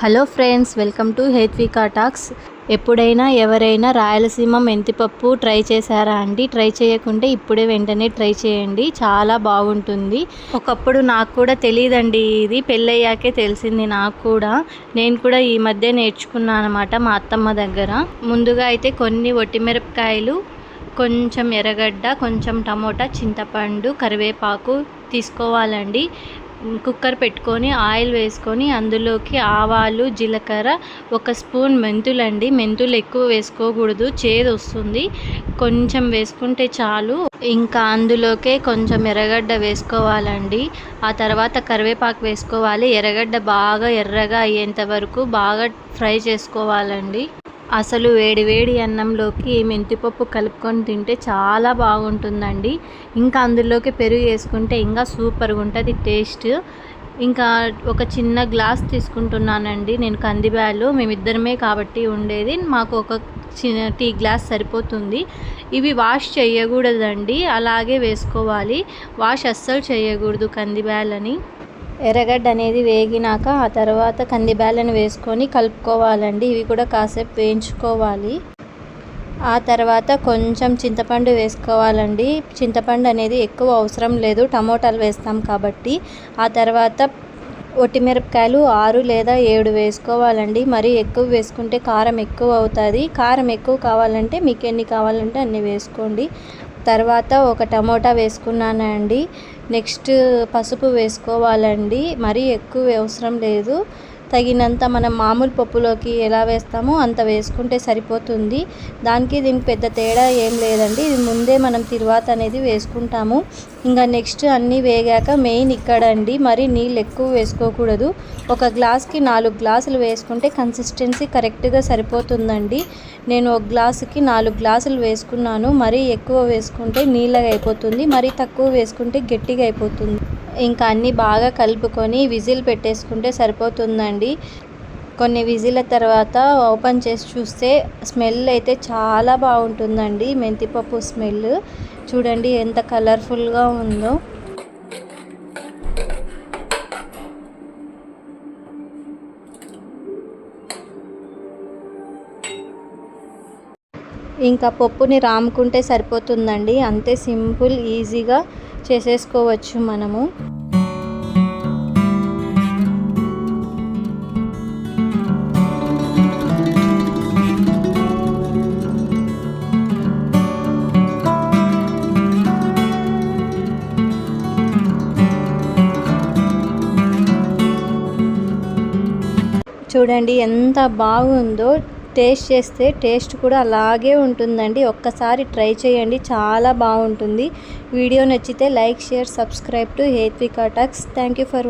Hello friends welcome to Hethvika talks. ఎప్పుడైనా ఎవరైనా Rayalaseema మెంతిపప్పు try చేశారా అండి? ట్రై చేయకుంటే ఇప్పుడే వెంటనే ట్రై చేయండి. చాలా బాగుంటుంది. ఒకప్పుడు నాకు కూడా తెలియదండి ఇది. పెళ్ళయ్యాకే తెలిసింది నాకు కూడా. నేను కూడా ఈ మధ్య నేర్చుకున్నాను అనమాట మా అత్తమ్మ దగ్గర. ముందుగా అయితే కొన్ని ఒట్టిమిరపకాయలు కొంచెం ఎర్రగడ్డ కొంచెం టమోటా చింతపండు కరివేపాకు తీసుకోవాలండి. కుక్కర్ పెట్టుకొని ఆయిల్ వేసుకొని అందులోకి ఆవాలు జీలకర్ర ఒక స్పూన్ మెంతులండి. మెంతులు ఎక్కువ వేసుకోకూడదు చేదు వస్తుంది. కొంచెం వేసుకుంటే చాలు. ఇంకా అందులోకే కొంచెం ఎర్రగడ్డ వేసుకోవాలండి. ఆ తర్వాత కరివేపాకు వేసుకోవాలి. ఎర్రగడ్డ బాగా ఎర్రగా అయ్యేంత వరకు బాగా ఫ్రై చేసుకోవాలండి. అసలు వేడివేడి అన్నంలోకి మెంతిపప్పు కలుపుకొని తింటే చాలా బాగుంటుందండి. ఇంకా అందులోకి పెరుగు వేసుకుంటే ఇంకా సూపర్గా ఉంటుంది టేస్ట్. ఇంకా ఒక చిన్న గ్లాస్ తీసుకుంటున్నానండి. నేను కందిబ్యాలు మేమిద్దరమే కాబట్టి ఉండేది. మాకు ఒక చిన్న టీ గ్లాస్ సరిపోతుంది. ఇవి వాష్ చేయకూడదండి అలాగే వేసుకోవాలి. వాష్ అస్సలు చేయకూడదు కందిబ్యాలని. ఎర్రగడ్డ అనేది వేగినాక ఆ తర్వాత కందిబ్యాలను వేసుకొని కలుపుకోవాలండి. ఇవి కూడా కాసేపు వేయించుకోవాలి. ఆ తర్వాత కొంచెం చింతపండు వేసుకోవాలండి. చింతపండు అనేది ఎక్కువ అవసరం లేదు. టమోటాలు వేస్తాం కాబట్టి. ఆ తర్వాత ఒట్టిమిరపకాయలు ఆరు లేదా ఏడు వేసుకోవాలండి. మరి ఎక్కువ వేసుకుంటే కారం ఎక్కువ అవుతుంది. కారం ఎక్కువ కావాలంటే మీకు ఎన్ని కావాలంటే అన్ని వేసుకోండి. తర్వాత ఒక టమోటా వేసుకున్నానండి. నెక్స్ట్ పసుపు వేసుకోవాలండి. మరీ ఎక్కువ అవసరం లేదు. తగినంత మనం మామూలు పప్పులోకి ఎలా వేస్తామో అంత వేసుకుంటే సరిపోతుంది. దానికి దీనికి పెద్ద తేడా ఏం లేదండి. ఇది ముందే మనం తిరువాత అనేది వేసుకుంటాము. ఇంకా నెక్స్ట్ అన్నీ వేగాక మెయిన్ ఇక్కడ అండి మరి నీళ్ళు ఎక్కువ వేసుకోకూడదు. ఒక గ్లాస్కి నాలుగు గ్లాసులు వేసుకుంటే కన్సిస్టెన్సీ కరెక్ట్గా సరిపోతుందండి. నేను ఒక గ్లాసుకి నాలుగు గ్లాసులు వేసుకున్నాను. మరీ ఎక్కువ వేసుకుంటే నీళ్ళగా అయిపోతుంది. మరీ తక్కువ వేసుకుంటే గట్టిగా అయిపోతుంది. ఇంకా అన్నీ బాగా కలుపుకొని విజిల్ పెట్టేసుకుంటే సరిపోతుందండి. కొన్ని విజిల తర్వాత ఓపెన్ చేసి చూస్తే స్మెల్ అయితే చాలా బాగుంటుందండి. మెంతిపప్పు స్మెల్. చూడండి ఎంత కలర్ఫుల్గా ఉందో. ఇంకా పప్పుని రాముకుంటే సరిపోతుందండి. అంతే సింపుల్ ఈజీగా చేసేసుకోవచ్చు మనము. చూడండి ఎంత బాగుందో టేస్ట్ చేస్తే టేస్ట్ కూడా అలాగే ఉంటుందండి. ఒక్కసారి ట్రై చేయండి. చాలా బాగుంటుంది. వీడియో నచ్చితే like share subscribe to Hethvika talks. Thank you for